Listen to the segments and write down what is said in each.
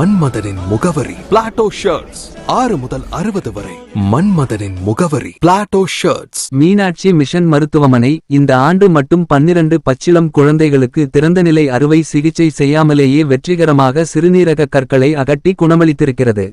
மன்மதனின் முகவரி Plato shirts ஆறு முதல் அறுபது வரை மன்மதனின் முகவரி பிளாட்டோ ஷர்ட்ஸ் மீனாட்சி மிஷன் மருத்துவமனை இந்த ஆண்டு மட்டும் பன்னிரண்டு பச்சிளம் குழந்தைகளுக்கு திறந்தநிலை அறுவை சிகிச்சை செய்யாமலேயே வெற்றிகரமாக சிறுநீரக கற்களை அகட்டி குணமளித்திருக்கிறது.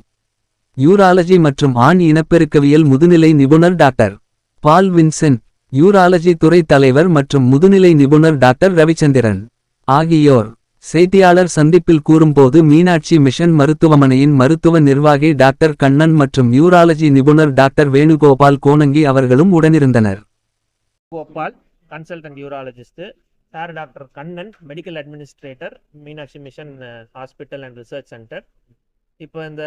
யூராலஜி மற்றும் ஆண் இனப்பெருக்கவியல் முதுநிலை நிபுணர் டாக்டர் பால் வின்சென்ட் யூராலஜி துறை தலைவர் மற்றும் முதுநிலை நிபுணர் டாக்டர் ரவிச்சந்திரன் ஆகியோர் செய்தியாளர் சந்திப்பில் கூறும்போது மீனாட்சி மிஷன் மருத்துவமனையின் மருத்துவ நிர்வாகி டாக்டர் கண்ணன் மற்றும் யூராலஜி நிபுணர் டாக்டர் வேணுகோபால் கோனங்கி அவர்களும் உடனிருந்தனர். Gopal consultant urologist sir doctor Kannan medical administrator Meenakshi mission hospital and research centre இப்போ இந்த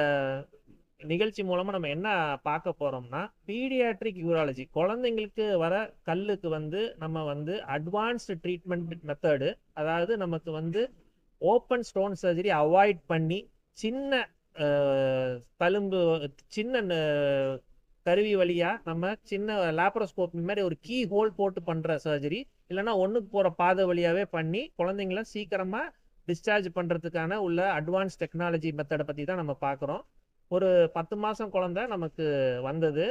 நிகழ்ச்சி மூலமாக நம்ம என்ன பார்க்க போகிறோம்னா பீடியாட்ரிக் யூராலஜி. குழந்தைங்களுக்கு வர கல்லுக்கு வந்து நம்ம வந்து அட்வான்ஸ்டு ட்ரீட்மெண்ட் மெத்தடு அதாவது நமக்கு வந்து ஓப்பன் ஸ்டோன் சர்ஜரி அவாய்ட் பண்ணி சின்ன தழும்பு சின்ன கருவி வழியா நம்ம சின்ன லேப்ரோஸ்கோப் மாதிரி ஒரு கீ ஹோல் போட்டு பண்ற சர்ஜரி இல்லைன்னா ஒண்ணுக்கு போற பாதை வழியாவே பண்ணி குழந்தைங்கள சீக்கிரமா டிஸ்சார்ஜ் பண்றதுக்கான உள்ள அட்வான்ஸ் டெக்னாலஜி மெத்தடை பத்தி தான் நம்ம பார்க்குறோம். ஒரு பத்து மாதம் குழந்தை நமக்கு வந்தது.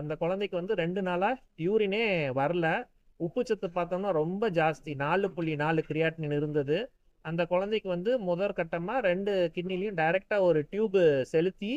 அந்த குழந்தைக்கு வந்து ரெண்டு நாளாக யூரினே வரல. உப்புச்சத்து பார்த்தோம்னா ரொம்ப ஜாஸ்தி. நாலு புள்ளி நாலு கிரியாட்டின் இருந்தது. அந்த குழந்தைக்கு வந்து முதற் கட்டமாக ரெண்டு கிட்னிலையும் டைரெக்டாக ஒரு டியூபு செலுத்தி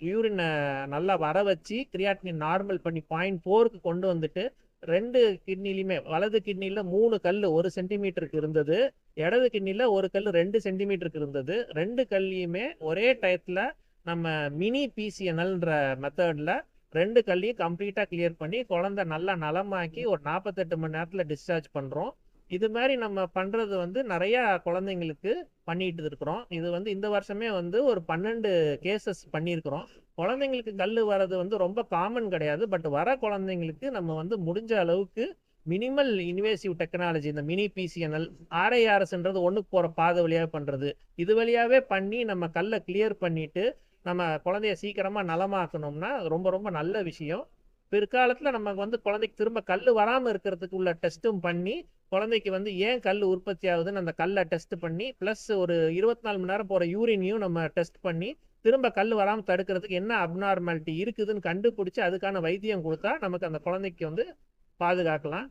யூரினை நல்லா வர வச்சு கிரியாட்டின் நார்மல் பண்ணி பாயிண்ட் ஃபோருக்கு கொண்டு வந்துட்டு ரெண்டு கிட்னிலையுமே வலது கிட்னியில் மூணு கல் ஒரு சென்டிமீட்டருக்கு இருந்தது. இடது கிட்னியில் ஒரு கல் ரெண்டு சென்டிமீட்டருக்கு இருந்தது. ரெண்டு கல்லையுமே ஒரே டயத்தில் நம்ம மினி பிசிஎன்எல்ன்ற மெத்தடில் ரெண்டு கல்லையும் கம்ப்ளீட்டாக கிளியர் பண்ணி குழந்தை நல்லா நலமாக்கி ஒரு நாற்பத்தெட்டு மணி நேரத்தில் டிஸ்சார்ஜ் பண்ணுறோம் இது மாதிரி நம்ம பண்ணுறது வந்து நிறையா குழந்தைங்களுக்கு பண்ணிட்டு இருக்கிறோம். இது வந்து இந்த வருஷமே வந்து ஒரு பன்னெண்டு கேசஸ் பண்ணியிருக்கிறோம். குழந்தைங்களுக்கு கல் வர்றது வந்து ரொம்ப காமன் கிடையாது. பட் வர குழந்தைங்களுக்கு நம்ம வந்து முடிஞ்ச அளவுக்கு மினிமல் இன்வேசிவ் டெக்னாலஜி இந்த மினி பிசிஎன்எல் ஆர்ஐஆர்எஸ்ன்றது ஒன்றுக்கு போகிற பாதை வழியாக பண்ணுறது இது வழியாகவே பண்ணி நம்ம கல்லை கிளியர் பண்ணிட்டு நம்ம குழந்தைய சீக்கிரமாக நலமாக்கணும்னா ரொம்ப ரொம்ப நல்ல விஷயம். பிற்காலத்தில் நமக்கு வந்து குழந்தைக்கு திரும்ப கல் வராமல் இருக்கிறதுக்கு உள்ள டெஸ்ட்டும் பண்ணி குழந்தைக்கு வந்து ஏன் கல் உற்பத்தி ஆகுதுன்னு அந்த கல்லை டெஸ்ட் பண்ணி ப்ளஸ் ஒரு இருபத்தி நாலு மணி நேரம் போகிற யூரினையும் நம்ம டெஸ்ட் பண்ணி திரும்ப கல் வராமல் தடுக்கிறதுக்கு என்ன அப்நார்மாலிட்டி இருக்குதுன்னு கண்டுபிடிச்சி அதுக்கான வைத்தியம் கொடுத்தா நமக்கு அந்த குழந்தைக்கு வந்து பாதுகாக்கலாம்.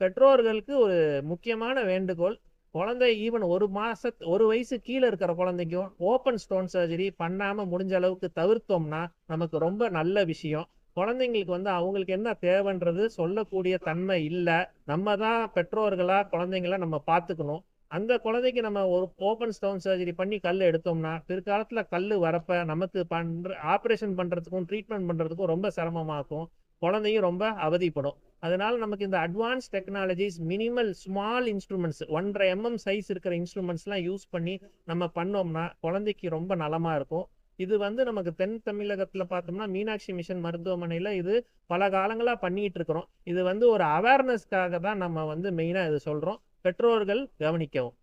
பெற்றோர்களுக்கு ஒரு முக்கியமான வேண்டுகோள் குழந்தை ஈவன் ஒரு மாச ஒரு வயசு கீழே இருக்கிற குழந்தைக்கும் ஓப்பன் ஸ்டோன் சர்ஜரி பண்ணாம முடிஞ்ச அளவுக்கு தவிர்த்தோம்னா நமக்கு ரொம்ப நல்ல விஷயம். குழந்தைங்களுக்கு வந்து அவங்களுக்கு என்ன தேவைன்றது சொல்லக்கூடிய தன்மை இல்லை. நம்ம தான் பெற்றோர்களா குழந்தைங்கள நம்ம பார்த்துக்கணும். அந்த குழந்தைக்கு நம்ம ஒரு ஓப்பன் ஸ்டோன் சர்ஜரி பண்ணி கல் எடுத்தோம்னா பிற்காலத்தில் கல் வரப்ப நமக்கு பண்ற ஆப்ரேஷன் பண்ணுறதுக்கும் ட்ரீட்மெண்ட் பண்ணுறதுக்கும் ரொம்ப சிரமமாகும். குழந்தையும் ரொம்ப அவதிப்படும். அதனால நமக்கு இந்த advance technologies minimal small instruments ஒன்றரை எம்எம் சைஸ் இருக்கிற இன்ஸ்ட்ருமெண்ட்ஸ்லாம் யூஸ் பண்ணி நம்ம பண்ணோம்னா குழந்தைக்கு ரொம்ப நலமா இருக்கும் இது வந்து நமக்கு தென் தமிழகத்துல பார்த்தோம்னா மீனாட்சி மிஷன் மருத்துவமனையில இது பல காலங்களா பண்ணிட்டு இருக்கிறோம் இது வந்து ஒரு அவேர்னஸ்க்காக தான் நம்ம வந்து மெயினா இது சொல்றோம் பெற்றோர்கள் கவனிக்கவும்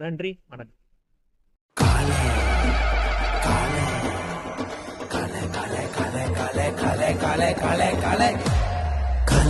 நன்றி வணக்கம்